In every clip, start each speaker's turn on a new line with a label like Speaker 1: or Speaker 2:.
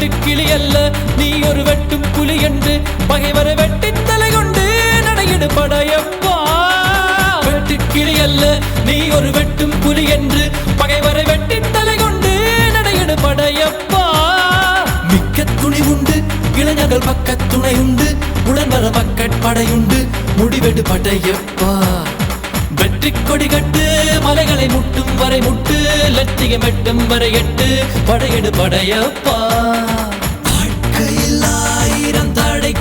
Speaker 1: வெட்டு கிளி அல்ல நீ ஒரு வெட்டும் புலி என்று பகைவரை வெட்டி தலை கொண்டு நடையிடு படையப்பா. வெட்டு கிளி அல்ல நீ ஒரு வெட்டும் புலி என்று பகைவரை வெட்டி தலை கொண்டு நடையிடு படையப்பா. மிக்க துணி உண்டு இளைஞர்கள் பக்க துணை உண்டு உடன் வர பக்கட் படையுண்டு முடிவெடு படையப்பா. வெற்றி கொடி கட்டு மலைகளை முட்டும் வரை முட்டு லட்சியம் எட்டும் வரை எட்டு படையெடு படையப்பா. வாழ்க்கையில் ஆயிரம் தடை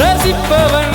Speaker 1: ரசிப்பவன்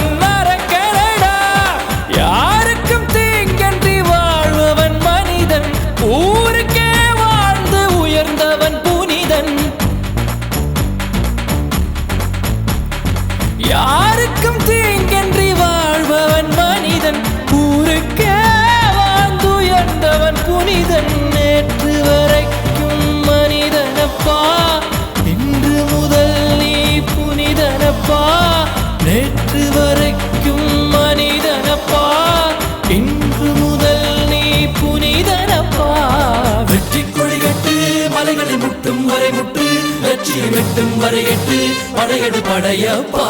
Speaker 1: நேற்று வரைக்கும் மனிதனப்பா. இன்று முதல் நீ புனிதனப்பா. வெற்றி கொடிகட்டு மலைகளை முட்டும் வரை முட்டு. லட்சியம் எட்டும் வரை எட்டு படையடு படையப்பா.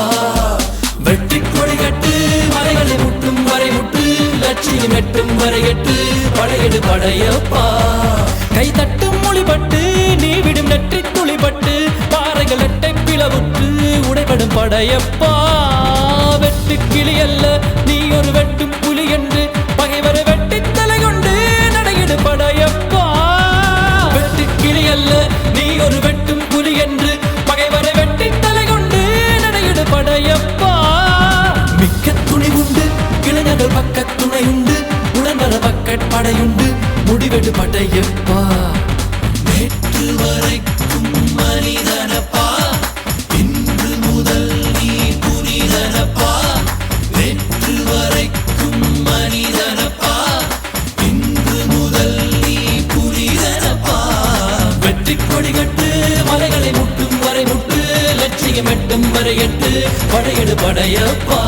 Speaker 1: வெற்றி கொடிகட்டு மலைகளை முட்டும் வரை முட்டு. லட்சியம் எட்டும் வரை எட்டு படையடு படையப்பா. கை தட்டும் மொழிபட்டு நீ விடும் நெற்றி துளிபட்டு. பாறைகள் எட்டை பிளவுற்று உடைபடும் படையப்பா. வெட்டு கிளி அல்ல நீ ஒரு வெட்டும் புலி என்று பகைவரை வெட்டி தலை கொண்டு நடையிடு படையப்பா. வெட்டு கிளி அல்ல நீ ஒரு வெட்டும் புலி என்று பகைவரை வெட்டி தலை கொண்டு நடையிடு படையப்பா. மிக்க துணி உண்டு இளைஞர்கள் பக்க துணை உண்டு உடன் வர பக்கட் படையுண்டு முடிவெடு படையப்பா. நேற்று வரைக்கும் எட்டு மலைகளை முட்டும் வரை முட்டு லட்சியம் எட்டும் வரை எட்டு படையெடு படையப்பா.